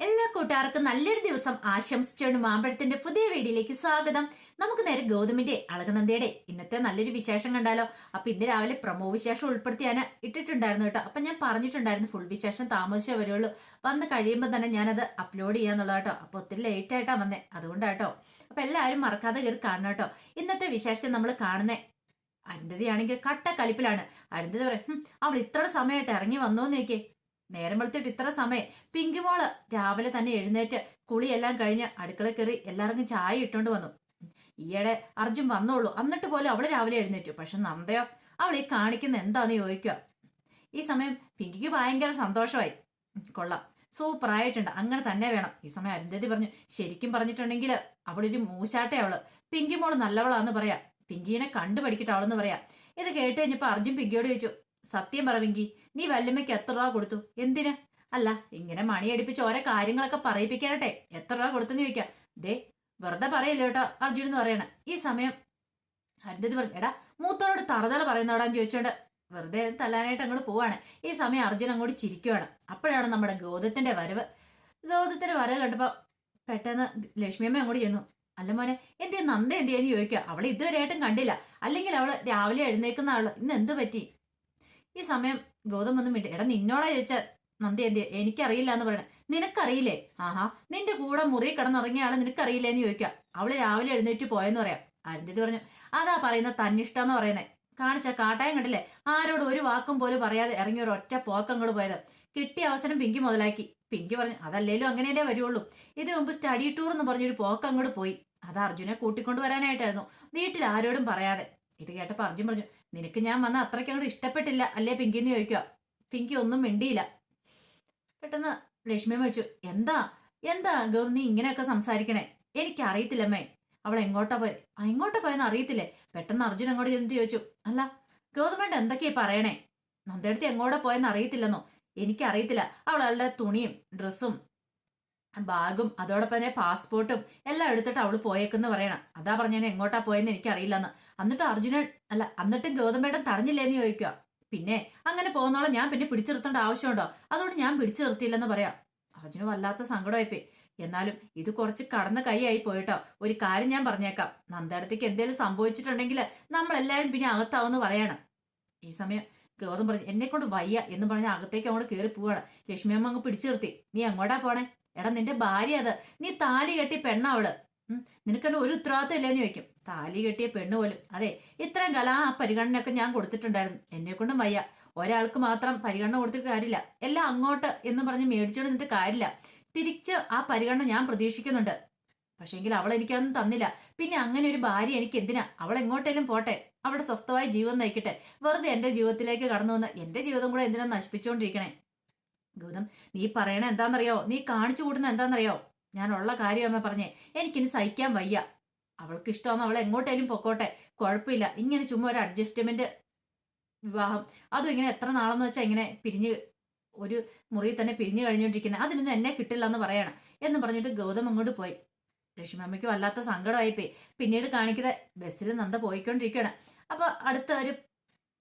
എല്ലാ കൂട്ടുകാർക്കും നല്ലൊരു ദിവസം ആശംസിച്ചുകൊണ്ട് മാമ്പഴത്തിന്റെ പുതിയ വീഡിയോയിലേക്ക് സ്വാഗതം. നമുക്ക് നേരെ ഗൗതമിന്റെ അളകനന്ദയുടെ ഇന്നത്തെ നല്ലൊരു വിശേഷം കണ്ടാലോ? അപ്പൊ ഇന്ന് രാവിലെ പ്രമോ വിശേഷം ഉൾപ്പെടുത്തി ഞാൻ ഇട്ടിട്ടുണ്ടായിരുന്നു കേട്ടോ. അപ്പൊ ഞാൻ പറഞ്ഞിട്ടുണ്ടായിരുന്നു ഫുൾ വിശേഷം താമസിച്ചേ വരുള്ളൂ. വന്ന് കഴിയുമ്പോൾ തന്നെ ഞാനത് അപ്ലോഡ് ചെയ്യാന്നുള്ള കേട്ടോ. അപ്പൊ ഒത്തിരി ലേറ്റ് ആയിട്ടാ വന്നേ. അതുകൊണ്ടാട്ടോ അപ്പൊ എല്ലാവരും മറക്കാതെ കയറി കാണണം കേട്ടോ. ഇന്നത്തെ വിശേഷത്തെ നമ്മൾ കാണുന്നേ അരുന്ധതി ആണെങ്കിൽ കട്ട കലിപ്പിലാണ്. അരുന്ധതി പറയും "ഹും, അവൾ ഇത്ര സമയമായിട്ട് ഇറങ്ങി വന്നോന്ന് നോക്കിയേ നേരം വെളുത്തിട്ട് ഇത്ര സമയം. പിങ്കി മോൾ രാവിലെ തന്നെ എഴുന്നേറ്റ് കുളിയെല്ലാം കഴിഞ്ഞ് അടുക്കള കയറി എല്ലാവർക്കും ചായ ഇട്ടുകൊണ്ട് വന്നു. ഈയിടെ അർജുൻ വന്നോളൂ. എന്നിട്ട് പോലും അവൾ രാവിലെ എഴുന്നേറ്റു. പക്ഷെ നന്ദയോ അവൾ ഈ കാണിക്കുന്ന എന്താന്ന് ചോദിക്കുക ഈ സമയം പിങ്കിക്ക് ഭയങ്കര സന്തോഷമായി. കൊള്ളാം. കൊള്ളാം സൂപ്പറായിട്ടുണ്ട് അങ്ങനെ തന്നെ വേണം. ഈ സമയം അരുന്ധതി പറഞ്ഞു ശരിക്കും പറഞ്ഞിട്ടുണ്ടെങ്കിൽ അവളൊരു മൂശാട്ടെ അവൾ. പിങ്കി മോൾ നല്ലവളാന്ന് പറയാ. പിങ്കിനെ കണ്ടുപഠിക്കട്ടെ അവളെന്ന് പറയാ. ഇത് കേട്ട് കഴിഞ്ഞപ്പോ അർജുൻ പിങ്കിയോട് ചോദിച്ചു സത്യം പറ പിങ്കി നീ വല്യമ്മയ്ക്ക് എത്ര രൂപ കൊടുത്തു? എന്തിന്? അല്ല ഇങ്ങനെ മണിയടിപ്പിച്ച് ഓരോ കാര്യങ്ങളൊക്കെ പറയിപ്പിക്കാനട്ടെ എത്ര രൂപ കൊടുത്തെന്ന് ചോദിക്കാം. ദേ വെറുതെ പറയില്ല കേട്ടോ അർജുൻ എന്ന് പറയണ. ഈ സമയം അരുന്ധതി പറഞ്ഞു എടാ മൂത്തോട് തറതല പറയുന്നവിടാന്ന് ചോദിച്ചോണ്ട് വെറുതെ തല്ലാനായിട്ട് അങ്ങോട്ട് പോവാണ്. ഈ സമയം അർജുൻ അങ്ങോട്ട് ചിരിക്കുവാണ്. അപ്പോഴാണ് നമ്മുടെ ഗൗതത്തിന്റെ വരവ്. ഗൗതത്തിന്റെ വരവ് കണ്ടപ്പോ പെട്ടെന്ന് ലക്ഷ്മിയമ്മ അങ്ങോട്ട് ചെന്നു. അല്ല മോനെ എന്തേ നന്ദ എന്തേന്ന് ചോദിക്കുക അവൾ ഇതുവരെയായിട്ടും കണ്ടില്ല. അല്ലെങ്കിൽ അവൾ രാവിലെ എഴുന്നേക്കുന്ന ആൾ. ഇന്ന് എന്ത് പറ്റി? ഈ സമയം ഗൗതം വന്ന് മിണ്ടി എടാ നിന്നോടാ ചോദിച്ച നന്ദി എന്തി എനിക്കറിയില്ല എന്ന് പറയണേ. നിനക്കറിയില്ലേ? ആഹാ നിന്റെ കൂടെ മുറി കിടന്നുറങ്ങിയ ആളെ നിനക്കറിയില്ലേ? എന്ന് ചോദിക്കുക. അവൾ രാവിലെ എഴുന്നേറ്റ് പോയെന്ന് പറയാം. അരുന്ധതി പറഞ്ഞു അതാ പറയുന്ന തന്നിഷ്ടം എന്ന് പറയുന്നത് കാണിച്ച കാട്ടായം കണ്ടില്ലേ? ആരോട് ഒരു വാക്കും പോലും പറയാതെ ഇറങ്ങി ഒരു ഒറ്റ പോക്കങ്ങോട്ട് പോയത്. കിട്ടിയ അവസരം പിങ്കി മുതലാക്കി. പിങ്കി പറഞ്ഞു അതല്ലേലും അങ്ങനെയല്ലേ വരുള്ളൂ ഇതിനു മുമ്പ് സ്റ്റഡി ടൂർ എന്ന് പറഞ്ഞൊരു പോക്ക് അങ്ങോട്ട് പോയി. അത് അർജുനെ കൂട്ടിക്കൊണ്ടു വരാനായിട്ടായിരുന്നു. വീട്ടിൽ ആരോടും പറയാതെ. ഇത് കേട്ടപ്പോൾ അർജുൻ പറഞ്ഞു നിനക്ക് ഞാൻ വന്ന അത്രയ്ക്ക് അങ്ങോട്ട് ഇഷ്ടപ്പെട്ടില്ല. അല്ലേ പിങ്കി എന്ന് ചോദിക്കുക പിങ്കി ഒന്നും മിണ്ടിയില്ല. പെട്ടെന്ന് ലക്ഷ്മി വെച്ചു എന്താ? എന്താ ഗൗരി നീ ഇങ്ങനെയൊക്കെ സംസാരിക്കണേ? എനിക്ക് അറിയത്തില്ലമ്മേ അവൾ എങ്ങോട്ടാ പോയത് "ആ, എങ്ങോട്ടാ പോയെന്ന് അറിയത്തില്ലേ? പെട്ടെന്ന് അർജുൻ അങ്ങോട്ട് എന്ത് ചോദിച്ചു അല്ല ഗവർമെന്റ് എന്തൊക്കെയാ പറയണേ? നന്ദടുത്ത് എങ്ങോട്ടാ പോയെന്ന് അറിയത്തില്ലെന്നോ? എനിക്കറിയത്തില്ല. അവളുടെ തുണിയും ഡ്രസ്സും ബാഗും അതോടൊപ്പം തന്നെ പാസ്പോർട്ടും എല്ലാം എടുത്തിട്ട് അവൾ പോയേക്കെന്ന് പറയണം. അതാ പറഞ്ഞ എങ്ങോട്ടാ പോയെന്ന് എനിക്കറിയില്ലെന്ന്. എന്നിട്ട് അർജുനൻ അല്ല എന്നിട്ടും ഗൗതമേട്ടൻ തടഞ്ഞില്ലേന്ന് ചോദിക്കുക പിന്നെ അങ്ങനെ പോകുന്നോളം ഞാൻ പിന്നെ പിടിച്ചു നിർത്തേണ്ട ആവശ്യമുണ്ടോ? അതുകൊണ്ട് ഞാൻ പിടിച്ചു നിർത്തിയില്ലെന്ന് പറയാം. അർജുന് വല്ലാത്ത സങ്കടമായിപ്പോയി. എന്നാലും ഇത് കുറച്ച് കടന്ന കൈയായി പോയിട്ടോ. ഒരു കാര്യം ഞാൻ പറഞ്ഞേക്കാം. നന്ദടത്തേക്ക് എന്തേലും സംഭവിച്ചിട്ടുണ്ടെങ്കിൽ നമ്മളെല്ലാവരും പിന്നെ അകത്താവെന്ന് പറയണം. ഈ സമയം ഗൗതം പറഞ്ഞു എന്നെ കൊണ്ട് വയ്യ എന്ന് പറഞ്ഞ് അകത്തേക്ക് അങ്ങോട്ട് കയറി പോവാണ് ലക്ഷ്മി അമ്മ അങ്ങ് പിടിച്ചു നിർത്തി. നീ അങ്ങോട്ടാ പോണേ? എടാ നിന്റെ ഭാര്യ അത്. നീ താലി കെട്ടി പെണ്ണാ അവൾ. ഉം, നിനക്കെന്നെ ഒരു ഉത്തരവാദിത്തം ഇല്ലെന്ന് ചോദിക്കും. താലി കെട്ടിയ പെണ്ണ് പോലും. അതെ ഇത്രയും കാലം ആ പരിഗണനയൊക്കെ ഞാൻ കൊടുത്തിട്ടുണ്ടായിരുന്നു. എന്നെ കൊണ്ടും വയ്യ. ഒരാൾക്ക് മാത്രം പരിഗണന കൊടുത്തിട്ട് കാര്യമില്ല. എല്ലാം അങ്ങോട്ട് എന്ന് പറഞ്ഞ് മേടിച്ചോണ്ട് നിന്നിട്ട് കാര്യമില്ല. തിരിച്ച് ആ പരിഗണന ഞാൻ പ്രതീക്ഷിക്കുന്നുണ്ട്. പക്ഷേങ്കിൽ അവൾ എനിക്കതൊന്നും തന്നില്ല. പിന്നെ അങ്ങനെ ഒരു ഭാര്യ എനിക്ക് എന്തിനാ? അവൾ എങ്ങോട്ടേലും പോട്ടെ. അവളുടെ സ്വസ്ഥമായ ജീവൻ നയിക്കട്ടെ. വെറുതെ എന്റെ ജീവിതത്തിലേക്ക് കടന്നു വന്ന് എന്റെ ജീവിതം കൂടെ എന്തിനാ നശിപ്പിച്ചുകൊണ്ടിരിക്കണേ ഗൗതം നീ പറയണ എന്താണെന്നറിയോ നീ കാണിച്ചു കൂടുന്ന എന്താണെന്നറിയോ ഞാൻ ഉള്ള കാര്യമമ്മ പറഞ്ഞേ എനിക്കിനി സഹിക്കാൻ വയ്യ. അവൾക്ക് ഇഷ്ടമാണ് അവൾ എങ്ങോട്ടേലും പൊക്കോട്ടെ കുഴപ്പമില്ല. ഇങ്ങനെ ചുമ്മാ ഒരു അഡ്ജസ്റ്റ്മെന്റ് വിവാഹം. അതും ഇങ്ങനെ എത്ര നാളെന്ന് വെച്ചാൽ ഇങ്ങനെ പിരിഞ്ഞ് ഒരു മുറിയിൽ തന്നെ പിരിഞ്ഞു കഴിഞ്ഞുകൊണ്ടിരിക്കുന്നത് അതിനൊന്നും എന്നെ കിട്ടില്ല എന്ന് പറയണം എന്ന് പറഞ്ഞിട്ട് ഗൗതം അങ്ങോട്ട് പോയി. ലക്ഷ്മിയമ്മയ്ക്ക് വല്ലാത്ത സങ്കടമായിപ്പോയി. പിന്നീട് കാണിക്കുന്നത് ബസ്സിൽ നന്ദ പോയിക്കൊണ്ടിരിക്കുകയാണ്. അപ്പൊ അടുത്ത ഒരു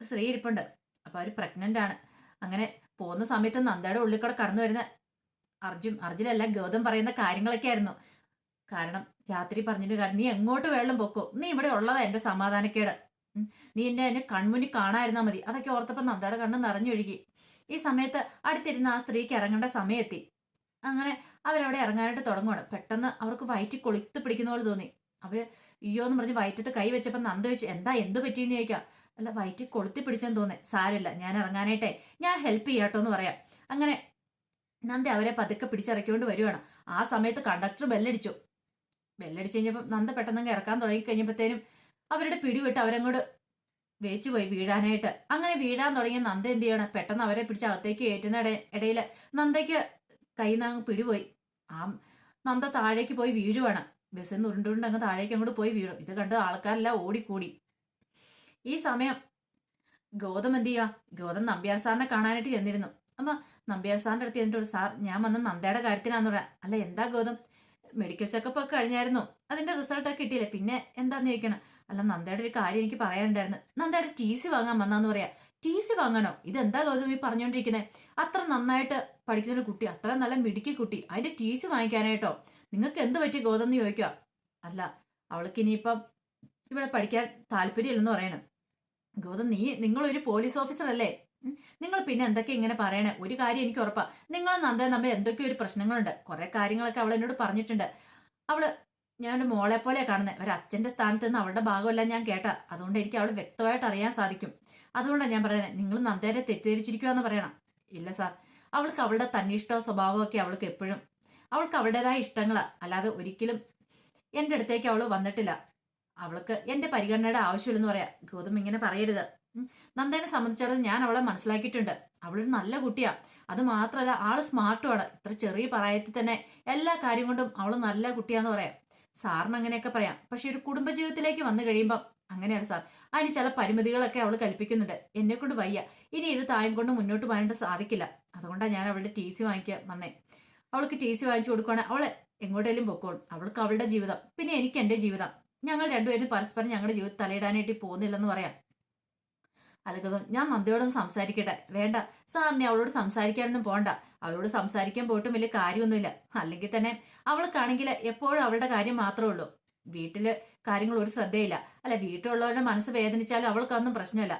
സ്ത്രീ ഇരിപ്പുണ്ട്. അപ്പൊ അവർ പ്രഗ്നന്റ് ആണ്. അങ്ങനെ പോകുന്ന സമയത്ത് നന്ദയുടെ ഉള്ളിൽ കൂടെ കടന്നു വരുന്ന അർജുൻ അർജുനല്ല ഗൗതം പറയുന്ന കാര്യങ്ങളൊക്കെ ആയിരുന്നു കാരണം രാത്രി പറഞ്ഞിട്ട് കാര്യം നീ എങ്ങോട്ട് വെള്ളം പൊക്കോ. നീ ഇവിടെ ഉള്ളതാ എന്റെ സമാധാനക്കേട്. നീ എന്നെ എന്റെ കൺമുന്നിൽ കാണായിരുന്നാ മതി. അതൊക്കെ ഓർത്തപ്പം നന്ദയുടെ കണ്ണ് നിറഞ്ഞൊഴുകി. ഈ സമയത്ത് അടുത്തിരുന്ന ആ സ്ത്രീക്ക് ഇറങ്ങേണ്ട സമയത്തി. അങ്ങനെ അവരവിടെ ഇറങ്ങാനായിട്ട് തുടങ്ങുവാണ്. പെട്ടെന്ന് അവർക്ക് വയറ്റി കൊളുത്ത് പിടിക്കുന്ന പോലെ തോന്നി. അവർ അയ്യോ എന്ന് പറഞ്ഞ് വയറ്റത്ത് കൈ വെച്ചപ്പോ നന്ദ ചോദിച്ചു എന്താ എന്ത് പറ്റിയെന്ന് ചോദിക്കാം. അല്ല വയറ്റി കൊളുത്തി പിടിച്ചെന്ന് തോന്നേ. സാരമില്ല ഞാൻ ഇറങ്ങാനായിട്ടെ ഞാൻ ഹെൽപ്പ് ചെയ്യാട്ടോ എന്ന് പറയാം. അങ്ങനെ നന്ദ അവരെ പതുക്കെ പിടിച്ചിറക്കിക്കൊണ്ട് വരുവാണ്. ആ സമയത്ത് കണ്ടക്ടർ ബെല്ലടിച്ചു. ബെല്ലടിച്ച് കഴിഞ്ഞപ്പം നന്ദ പെട്ടെന്ന് ഇറക്കാൻ തുടങ്ങി കഴിഞ്ഞപ്പോഴത്തേനും അവരുടെ പിടിവിട്ട് അവരങ്ങോട്ട് വേച്ചു പോയി വീഴാനായിട്ട്. അങ്ങനെ വീഴാൻ തുടങ്ങിയ നന്ദ എന്ത് ചെയ്യണം പെട്ടെന്ന് അവരെ പിടിച്ച് അകത്തേക്ക് കയറ്റുന്ന ഇടയിൽ നന്ദയ്ക്ക് കയ്യിൽ നിന്ന് പിടിപോയി. ആ നന്ദ താഴേക്ക് പോയി വീഴുവാണ്. ബസ്സിൽ നിന്ന് ഉരുണ്ടുരുണ്ട് അങ്ങ് താഴേക്ക് അങ്ങോട്ട് പോയി വീഴും. ഇത് കണ്ട് ആൾക്കാരെല്ലാം ഓടിക്കൂടി. ഈ സമയം ഗൗതം എന്ത് ചെയ്യുക ഗൗതം നമ്പ്യാർ സാറിനെ കാണാനായിട്ട് ചെന്നിരുന്നു. അമ്മ നമ്പ്യാർ സാറിന്റെ അടുത്ത് എന്നിട്ട് സാർ ഞാൻ വന്ന നന്ദയുടെ കാര്യത്തിനാന്ന് പറയാം. അല്ല എന്താ ഗൗതം? മെഡിക്കൽ ചെക്കപ്പ് ഒക്കെ കഴിഞ്ഞായിരുന്നു. അതിന്റെ റിസൾട്ട് ഒക്കെ കിട്ടിയില്ലേ? പിന്നെ എന്താന്ന് ചോദിക്കണം? അല്ല നന്ദയുടെ ഒരു കാര്യം എനിക്ക് പറയാനുണ്ടായിരുന്നു. നന്ദയുടെ ടി സി വാങ്ങാൻ വന്നാന്ന് പറയാ. ടി സി വാങ്ങാനോ? ഇതെന്താ ഗൗതം ഈ പറഞ്ഞുകൊണ്ടിരിക്കുന്നത് അത്ര നന്നായിട്ട് പഠിക്കുന്ന ഒരു കുട്ടി അത്ര നല്ല മിടുക്കി കുട്ടി. അതിന്റെ ടി സി വാങ്ങിക്കാനായിട്ടോ? നിങ്ങൾക്ക് എന്ത് പറ്റി ഗൗതം എന്ന് ചോദിക്കുക അല്ല അവൾക്ക് ഇനിയിപ്പം ഇവിടെ പഠിക്കാൻ താല്പര്യമില്ലെന്ന് പറയണം. ഗൗതം നീ നിങ്ങളൊരു പോലീസ് ഓഫീസർ അല്ലേ? നിങ്ങൾ പിന്നെ എന്തൊക്കെ ഇങ്ങനെ പറയണേ? ഒരു കാര്യം എനിക്ക് ഉറപ്പാ. നിങ്ങൾ നന്ദ തമ്മിൽ എന്തൊക്കെയോ ഒരു പ്രശ്നങ്ങളുണ്ട്. കുറെ കാര്യങ്ങളൊക്കെ അവൾ എന്നോട് പറഞ്ഞിട്ടുണ്ട്. അവൾ ഞാൻ ഒരു മോളെ പോലെ കാണുന്നത് ഒരു അച്ഛന്റെ സ്ഥാനത്ത് നിന്ന് അവളുടെ ഭാഗമെല്ലാം ഞാൻ കേട്ട. അതുകൊണ്ട് എനിക്ക് അവൾ വ്യക്തമായിട്ട് അറിയാൻ സാധിക്കും. അതുകൊണ്ടാണ് ഞാൻ പറയുന്നത് നിങ്ങൾ നന്ദേരെ തെറ്റിദ്ധരിച്ചിരിക്കുക എന്ന് പറയണം. ഇല്ല സാർ. അവൾക്ക് അവളുടെ തന്നിഷ്ട സ്വഭാവമൊക്കെ അവൾക്ക് എപ്പോഴും അവൾക്ക് അവളുടേതായ ഇഷ്ടങ്ങളാണ് അല്ലാതെ ഒരിക്കലും എന്റെ അടുത്തേക്ക് അവൾ വന്നിട്ടില്ല. അവൾക്ക് എന്റെ പരിഗണനയുടെ ആവശ്യമില്ലെന്ന് പറയാം. ഗൗതം ഇങ്ങനെ പറയരുത്. നന്ദേനെ സംബന്ധിച്ചിടത്തോളം ഞാൻ അവളെ മനസ്സിലാക്കിയിട്ടുണ്ട്. അവളൊരു നല്ല കുട്ടിയാ. അത് മാത്രമല്ല ആൾ സ്മാർട്ടുമാണ്. ഇത്ര ചെറിയ പ്രായത്തിൽ തന്നെ എല്ലാ കാര്യം കൊണ്ടും അവൾ നല്ല കുട്ടിയാന്ന് പറയാം. സാറിന് അങ്ങനെയൊക്കെ പറയാം. പക്ഷെ ഒരു കുടുംബജീവിതത്തിലേക്ക് വന്നു കഴിയുമ്പം അങ്ങനെയാണ് സാർ. അതിന് ചില പരിമിതികളൊക്കെ അവൾ കൽപ്പിക്കുന്നുണ്ട്. എന്നെ കൊണ്ട് വയ്യ. ഇനി ഇത് തായം കൊണ്ട് മുന്നോട്ട് പോകാനായിട്ട് സാധിക്കില്ല. അതുകൊണ്ടാണ് ഞാൻ അവളുടെ ടി സി വാങ്ങിക്കാൻ വന്നേ. അവൾക്ക് ടി സി വാങ്ങിച്ചു കൊടുക്കുകയാണെങ്കിൽ അവളെ എങ്ങോട്ടേലും പൊക്കോളും. അവൾക്ക് അവളുടെ ജീവിതം പിന്നെ എനിക്ക് എന്റെ ജീവിതം. ഞങ്ങൾ രണ്ടുപേരും പരസ്പരം ഞങ്ങളുടെ ജീവിതം തലയിടാനായിട്ട് പോകുന്നില്ലെന്ന് പറയാം. അലകതം ഞാൻ നന്ദിയോടൊന്ന് സംസാരിക്കട്ടെ. വേണ്ട. സാറിനെ അവളോട് സംസാരിക്കാനൊന്നും പോണ്ട. അവളോട് സംസാരിക്കാൻ പോയിട്ടും വലിയ കാര്യമൊന്നുമില്ല. അല്ലെങ്കിൽ തന്നെ അവൾക്കാണെങ്കിൽ എപ്പോഴും അവളുടെ കാര്യം മാത്രമേ ഉള്ളൂ. വീട്ടിൽ കാര്യങ്ങൾ ഒരു ശ്രദ്ധയില്ല. അല്ല വീട്ടിലുള്ളവരുടെ മനസ്സ് വേദനിച്ചാലും അവൾക്കൊന്നും പ്രശ്നമില്ല.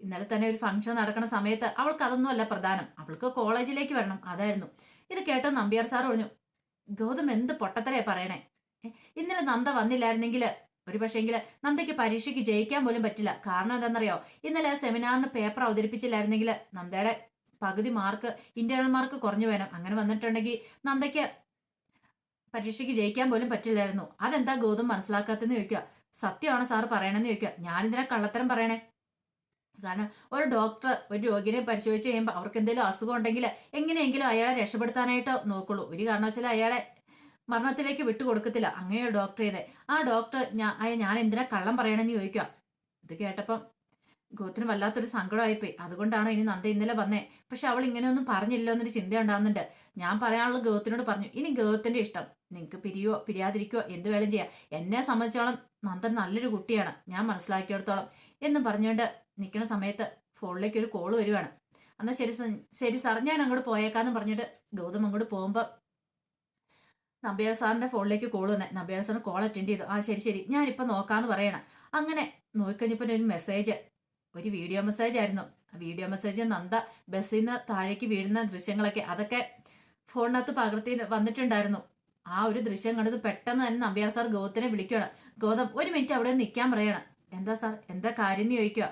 ഇന്നലെ തന്നെ ഒരു ഫംഗ്ഷൻ നടക്കുന്ന സമയത്ത് അവൾക്ക് അതൊന്നും അല്ല പ്രധാനം. അവൾക്ക് കോളേജിലേക്ക് വരണം. അതായിരുന്നു. ഇത് കേട്ടോ നമ്പ്യാർ സാർ പറഞ്ഞു ഗൗതം എന്ത് പൊട്ടത്തരയാ പറയണേ? ഇന്നലെ നന്ദ വന്നില്ലായിരുന്നെങ്കിൽ ഒരു പക്ഷേങ്കിൽ നന്ദയ്ക്ക് പരീക്ഷയ്ക്ക് ജയിക്കാൻ പോലും പറ്റില്ല. കാരണം എന്താണെന്നറിയോ? ഇന്നലെ സെമിനാറിന് പേപ്പർ അവതരിപ്പിച്ചില്ലായിരുന്നെങ്കിൽ നന്ദയുടെ പകുതി മാർക്ക് ഇന്റേണൽ മാർക്ക് കുറഞ്ഞു വേണം അങ്ങനെ വന്നിട്ടുണ്ടെങ്കിൽ നന്ദയ്ക്ക് പരീക്ഷയ്ക്ക് ജയിക്കാൻ പോലും പറ്റില്ലായിരുന്നു. അതെന്താ ഗൗതം മനസ്സിലാക്കാത്തെന്ന് ചോദിക്കുക. സത്യമാണ് സാർ പറയണമെന്ന് ചോദിക്കുക. ഞാനിതിനെ കള്ളത്തരം പറയണേ. കാരണം ഒരു ഡോക്ടർ ഒരു രോഗിനെ പരിശോധിച്ച് കഴിയുമ്പോൾ അവർക്ക് എന്തെങ്കിലും അസുഖം ഉണ്ടെങ്കിൽ എങ്ങനെയെങ്കിലും അയാളെ രക്ഷപ്പെടുത്താനായിട്ട് നോക്കുള്ളൂ. ഒരു കാരണവശാലും അയാളെ മരണത്തിലേക്ക് വിട്ടുകൊടുക്കത്തില്ല. അങ്ങനെയൊരു ഡോക്ടർ ചെയ്തേ. ആ ഡോക്ടർ ഞാൻ ഞാൻ എന്തിനാ കള്ളം പറയണമെന്ന് ചോദിക്കുക ഇത് കേട്ടപ്പം ഗോത്തിന് വല്ലാത്തൊരു സങ്കടമായിപ്പോയി. അതുകൊണ്ടാണ് ഇനി നന്ദ ഇന്നലെ വന്നേ. പക്ഷെ അവൾ ഇങ്ങനെയൊന്നും പറഞ്ഞില്ലോ എന്നൊരു ചിന്ത ഉണ്ടാകുന്നുണ്ട് ഞാൻ പറയാനുള്ള ഗൗത്തിനോട് പറഞ്ഞു ഇനി ഗൗത്തിന്റെ ഇഷ്ടം. നിങ്ങൾക്ക് പിരിയോ പിരിയാതിരിക്കോ എന്ത് വേണം ചെയ്യാം. എന്നെ സംബന്ധിച്ചോളം നന്ദൻ നല്ലൊരു കുട്ടിയാണ്. ഞാൻ മനസ്സിലാക്കിയെടുത്തോളം. എന്ന് പറഞ്ഞുകൊണ്ട് നിൽക്കുന്ന സമയത്ത് ഫോണിലേക്ക് ഒരു കോൾ വരുവാണ്. എന്നാൽ ശരി ശരി സാർ. ഞാൻ അങ്ങോട്ട് പോയേക്കാന്ന് പറഞ്ഞിട്ട് ഗൗതം അങ്ങോട്ട് പോകുമ്പോൾ നമ്പ്യാർ സാറിന്റെ ഫോണിലേക്ക് കോൾ വന്നെ. നമ്പ്യാർ സാറിന് കോൾ അറ്റൻഡ് ചെയ്തു. ആ ശരി ശരി. ഞാനിപ്പോൾ നോക്കാന്ന് പറയണം. അങ്ങനെ നോക്കിക്കഴിഞ്ഞപ്പോൾ ഒരു മെസ്സേജ് ഒരു വീഡിയോ മെസ്സേജ് ആയിരുന്നു. വീഡിയോ മെസ്സേജ് നന്ദ ബസ്സിൽ നിന്ന് താഴേക്ക് വീഴുന്ന ദൃശ്യങ്ങളൊക്കെ അതൊക്കെ ഫോണിനകത്ത് പകർത്തി വന്നിട്ടുണ്ടായിരുന്നു. ആ ഒരു ദൃശ്യം കണ്ടത് പെട്ടെന്ന് തന്നെ നമ്പ്യാർ സാർ ഗൗതത്തിനെ വിളിക്കുകയാണ്. ഗോതം ഒരു മിനിറ്റ് അവിടെ നിൽക്കാൻ പറയണം. എന്താ സാർ? എന്താ കാര്യം എന്ന് ചോദിക്കുക.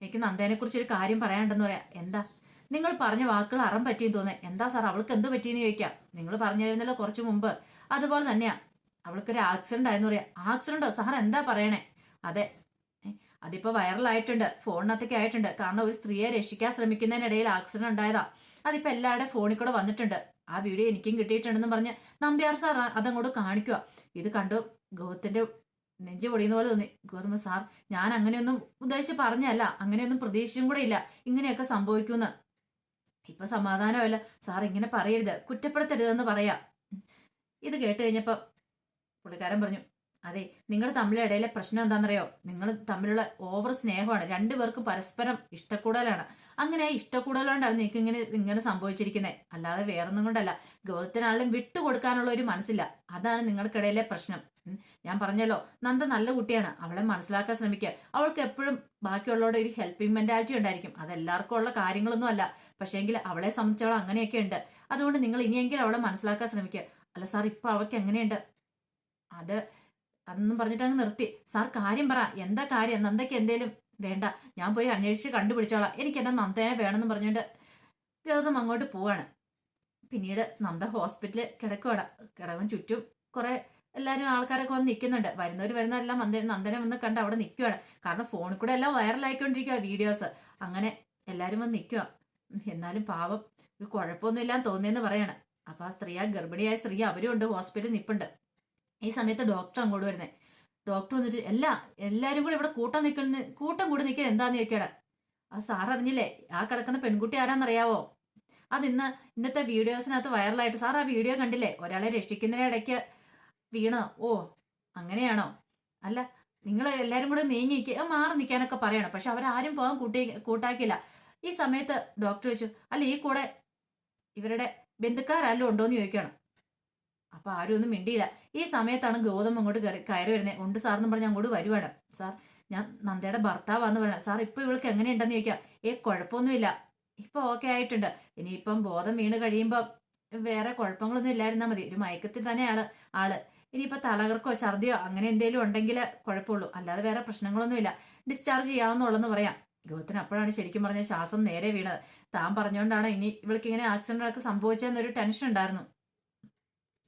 എനിക്ക് നന്ദേനെ കുറിച്ച് ഒരു കാര്യം പറയാനുണ്ടെന്ന് പറയാം. എന്താ? നിങ്ങൾ പറഞ്ഞ വാക്കുകൾ അറം പറ്റിയെന്ന് തോന്നേ. എന്താ സാർ അവൾക്ക് എന്ത് പറ്റിയെന്ന് ചോദിക്കാം. നിങ്ങൾ പറഞ്ഞിരുന്നല്ലോ കുറച്ച് മുമ്പ്. അതുപോലെ തന്നെയാ. അവൾക്കൊരു ആക്സിഡന്റ് ആയെന്ന് പറയാം. ആക്സിഡന്റോ സാർ എന്താ പറയണേ? അതെ. അതിപ്പോൾ അതിപ്പോ വൈറലായിട്ടുണ്ട്. ഫോണിനകത്തേക്ക് ആയിട്ടുണ്ട്. കാരണം ഒരു സ്ത്രീയെ രക്ഷിക്കാൻ ശ്രമിക്കുന്നതിനിടയിൽ ആക്സിഡന്റ് ഉണ്ടായതാ. അതിപ്പോ എല്ലാവരുടെ ഫോണിൽ കൂടെ വന്നിട്ടുണ്ട്. ആ വീഡിയോ എനിക്കും കിട്ടിയിട്ടുണ്ടെന്ന് പറഞ്ഞ് നമ്പ്യാർ സാർ അതങ്ങോട്ട് കാണിക്കുക ഇത് കണ്ടു ഗൗതത്തിന്റെ നെഞ്ചു പൊടിയുന്ന പോലെ തോന്നി. ഗൗതമ സാർ ഞാൻ അങ്ങനെയൊന്നും ഉദ്ദേശിച്ച് പറഞ്ഞല്ല അങ്ങനെയൊന്നും പ്രതീക്ഷയും കൂടെ ഇല്ല. ഇങ്ങനെയൊക്കെ സംഭവിക്കുമെന്ന്. ഇപ്പൊ സമാധാനമല്ല സാർ ഇങ്ങനെ പറയരുത്. കുറ്റപ്പെടുത്തരുതെന്ന് പറയാ. ഇത് കേട്ട് കഴിഞ്ഞപ്പോ പുള്ളിക്കാരൻ പറഞ്ഞു അതെ നിങ്ങൾ തമ്മിലെ ഇടയിലെ പ്രശ്നം എന്താണെന്നറിയോ? നിങ്ങൾ തമ്മിലുള്ള ഓവർ സ്നേഹമാണ്. രണ്ടുപേർക്കും പരസ്പരം ഇഷ്ടക്കൂടലാണ്. അങ്ങനെ ഇഷ്ടക്കൂടലുകൊണ്ടാണ് നിങ്ങൾക്ക് ഇങ്ങനെ ഇങ്ങനെ സംഭവിച്ചിരിക്കുന്നത് അല്ലാതെ വേറൊന്നും കൊണ്ടല്ല. ഗൗതത്തിനാളും വിട്ടുകൊടുക്കാനുള്ള ഒരു മനസ്സില്ല. അതാണ് നിങ്ങൾക്കിടയിലെ പ്രശ്നം. ഞാൻ പറഞ്ഞല്ലോ നന്ദ നല്ല കുട്ടിയാണ്. അവളെ മനസ്സിലാക്കാൻ ശ്രമിക്കുക. അവൾക്ക് എപ്പോഴും ബാക്കിയുള്ളവരുടെ ഒരു ഹെൽപ്പിംഗ് മെന്റാലിറ്റി ഉണ്ടായിരിക്കും. അതെല്ലാവർക്കും ഉള്ള കാര്യങ്ങളൊന്നും അല്ല പക്ഷേങ്കിൽ അവളെ സംബന്ധിച്ചോളം അങ്ങനെയൊക്കെ ഉണ്ട് അതുകൊണ്ട് നിങ്ങൾ ഇനിയെങ്കിലും അവളെ മനസ്സിലാക്കാൻ ശ്രമിക്കുക. അല്ല സാർ ഇപ്പൊ അവൾക്ക് എങ്ങനെയുണ്ട്? അത് അതൊന്നും പറഞ്ഞിട്ട് അങ്ങ് നിർത്തി. സാർ കാര്യം പറ. എന്താ കാര്യം? നന്ദയ്ക്ക് എന്തേലും വേണ്ട. ഞാൻ പോയി അന്വേഷിച്ച് കണ്ടുപിടിച്ചോളാം. എനിക്ക് എന്നാ നന്ദനെ വേണമെന്ന് പറഞ്ഞുകൊണ്ട് ഗൗതം അങ്ങോട്ട് പോവാണ്. പിന്നീട് നന്ദ ഹോസ്പിറ്റലിൽ കിടക്കുവാണ്. കിടക്കും ചുറ്റും കുറെ എല്ലാവരും ആൾക്കാരൊക്കെ വന്ന് നിൽക്കുന്നുണ്ട്. വരുന്നവർ വരുന്നവരെല്ലാം നന്ദ നന്ദനെ വന്ന് കണ്ട് അവിടെ നിൽക്കുവാണ്. കാരണം ഫോണിൽ കൂടെ എല്ലാം വൈറലായിക്കൊണ്ടിരിക്കുക വീഡിയോസ്. അങ്ങനെ എല്ലാവരും വന്ന് നിൽക്കുക എന്നാലും പാവം ഒരു കുഴപ്പമൊന്നുമില്ലാന്ന് തോന്നിയെന്ന് പറയാണ്. അപ്പൊ ആ സ്ത്രീ ആ ഗർഭിണിയായ സ്ത്രീ അവരും ഉണ്ട് ഹോസ്പിറ്റലിൽ നിപ്പുണ്ട്. ഈ സമയത്ത് ഡോക്ടർ അങ്ങോട്ട് വരുന്നത് ഡോക്ടർ വന്നിട്ട് എല്ലാ എല്ലാരും കൂടെ ഇവിടെ കൂട്ടം നിൽക്കുന്ന കൂട്ടം കൂടി നിൽക്കുക എന്താന്ന് ചോദിക്കട ആ സാർ അറിഞ്ഞില്ലേ? ആ കിടക്കുന്ന പെൺകുട്ടി ആരാന്നറിയാവോ? അത് ഇന്ന് ഇന്നത്തെ വീഡിയോസിനകത്ത് വൈറലായിട്ട് സാർ ആ വീഡിയോ കണ്ടില്ലേ? ഒരാളെ രക്ഷിക്കുന്നതിനിടയ്ക്ക് വീണ? ഓ അങ്ങനെയാണോ? അല്ല നിങ്ങൾ എല്ലാരും കൂടെ നീങ്ങിക്ക് മാറി നിൽക്കാനൊക്കെ പറയണം. പക്ഷെ അവരാരും പോകാൻ കൂട്ടി കൂട്ടാക്കില്ല ഈ സമയത്ത് ഡോക്ടർ ചോദിച്ചു അല്ല ഈ കൂടെ ഇവരുടെ ബന്ധുക്കാരല്ലോ ഉണ്ടോന്ന് ചോദിക്കണം അപ്പൊ ആരും ഒന്നും മിണ്ടിയില്ല. ഈ സമയത്താണ് ഗൗതം അങ്ങോട്ട് കയറി കയറി വരുന്നത് ഉണ്ട് സാർ എന്ന് പറഞ്ഞ് അങ്ങോട്ട് വരുവാണ് സാർ ഞാൻ നന്ദയുടെ ഭർത്താവാന്ന് പറയണം സാർ ഇപ്പൊ ഇവൾക്ക് എങ്ങനെയുണ്ടെന്ന് ചോദിക്കാം. ഏ കുഴപ്പമൊന്നുമില്ല. ഇപ്പൊ ഓക്കെ ആയിട്ടുണ്ട്. ഇനിയിപ്പം ബോധം വീണ് കഴിയുമ്പോൾ വേറെ കുഴപ്പങ്ങളൊന്നും ഇല്ലായിരുന്നാ മതി. ഒരു മയക്കത്തിൽ തന്നെയാണ് ആൾ. ഇനിയിപ്പോ തലകർക്കോ ഛർദിയോ അങ്ങനെ എന്തെങ്കിലും ഉണ്ടെങ്കിൽ കുഴപ്പമുള്ളൂ. അല്ലാതെ വേറെ പ്രശ്നങ്ങളൊന്നുമില്ല. ഡിസ്ചാർജ് ചെയ്യാവുന്നുള്ളെന്ന് പറയാം. ഗൗതത്തിന് അപ്പോഴാണ് ശരിക്കും പറഞ്ഞ ശ്വാസം നേരെ വീണത്. താൻ പറഞ്ഞുകൊണ്ടാണ് ഇനി ഇവൾക്ക് ഇങ്ങനെ ആക്സിഡന്റ് ഒക്കെ സംഭവിച്ചതെന്നൊരു ടെൻഷൻ ഉണ്ടായിരുന്നു.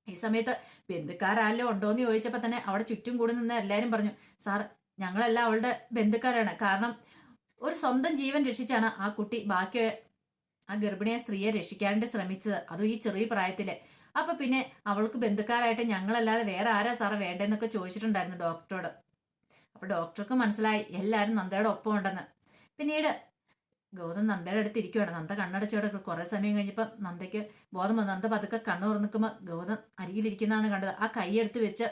ഈ സമയത്ത് ബന്ധുക്കാരാരല്ലോ ഉണ്ടോയെന്ന് ചോദിച്ചപ്പോൾ തന്നെ അവിടെ ചുറ്റും കൂടി നിന്ന് എല്ലാവരും പറഞ്ഞു സാർ ഞങ്ങളെല്ലാം അവളുടെ ബന്ധുക്കാരാണ്. കാരണം ഒരു സ്വന്തം ജീവൻ രക്ഷിച്ചാണ് ആ കുട്ടി ബാക്കി ആ ഗർഭിണിയെ സ്ത്രീയെ രക്ഷിക്കാനായിട്ട് ശ്രമിച്ചത്. അതും ഈ ചെറിയ പ്രായത്തിൽ അപ്പൊ പിന്നെ അവൾക്ക് ബന്ധുക്കാരായിട്ട് ഞങ്ങളല്ലാതെ വേറെ ആരാ സാറ് വേണ്ടെന്നൊക്കെ ചോദിച്ചിട്ടുണ്ടായിരുന്നു ഡോക്ടറോട്. അപ്പൊ ഡോക്ടർക്ക് മനസ്സിലായി എല്ലാവരും നന്ദയുടെ ഒപ്പം ഉണ്ടെന്ന്. പിന്നീട് ഗൗതം നന്ദയുടെ അടുത്ത് ഇരിക്കുവാണ്. നന്ദ കണ്ണടച്ചോടെ കുറെ സമയം കഴിഞ്ഞപ്പോൾ നന്ദയ്ക്ക് ബോധം വന്നു. നന്ദ പതുക്കെ കണ്ണു തുറന്നിക്കുമ്പോൾ ഗൗതം അരികിലിരിക്കുന്നതാണ് കണ്ടത്. ആ കൈ എടുത്ത് വെച്ച്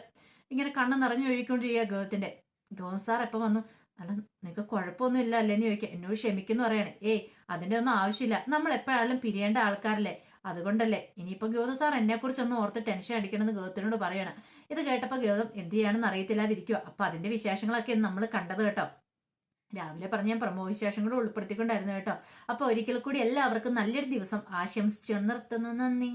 ഇങ്ങനെ കണ്ണ് നിറഞ്ഞു ഒഴിക്കൊണ്ടിരിക്കുക ഗൗതത്തിന്റെ ഗൗതം സാർ എപ്പം വന്നു? അല്ല നിനക്ക് കുഴപ്പമൊന്നും ഇല്ല അല്ലേന്ന് ചോദിക്കാം എന്നോട് ക്ഷമിക്കുന്നു പറയാണ്. ഏയ് അതിന്റെ ഒന്നും ആവശ്യമില്ല. നമ്മൾ എപ്പോഴായാലും പിരിയേണ്ട ആൾക്കാരല്ലേ. അതുകൊണ്ടല്ലേ. ഇനിയിപ്പോൾ ഗൗതം സാർ എന്നെ കുറിച്ചൊന്നും ഓർത്ത് ടെൻഷൻ അടിക്കണമെന്ന് ഗൗതത്തിനോട് പറയണം. ഇത് കേട്ടപ്പോൾ ഗൗതം എന്ത് ചെയ്യാണെന്ന് അറിയത്തില്ലാതിരിക്കുക അപ്പം അതിന്റെ വിശേഷങ്ങളൊക്കെ നമ്മൾ കണ്ടത് കേട്ടോ. രാവിലെ പറഞ്ഞ ഞാൻ പ്രമോ വിശേഷം കൂടെ ഉൾപ്പെടുത്തിക്കൊണ്ടായിരുന്നു കേട്ടോ. അപ്പൊ ഒരിക്കൽ കൂടി എല്ലാവർക്കും നല്ലൊരു ദിവസം ആശംസിച്ചു നിർത്തുന്നു. നന്ദി.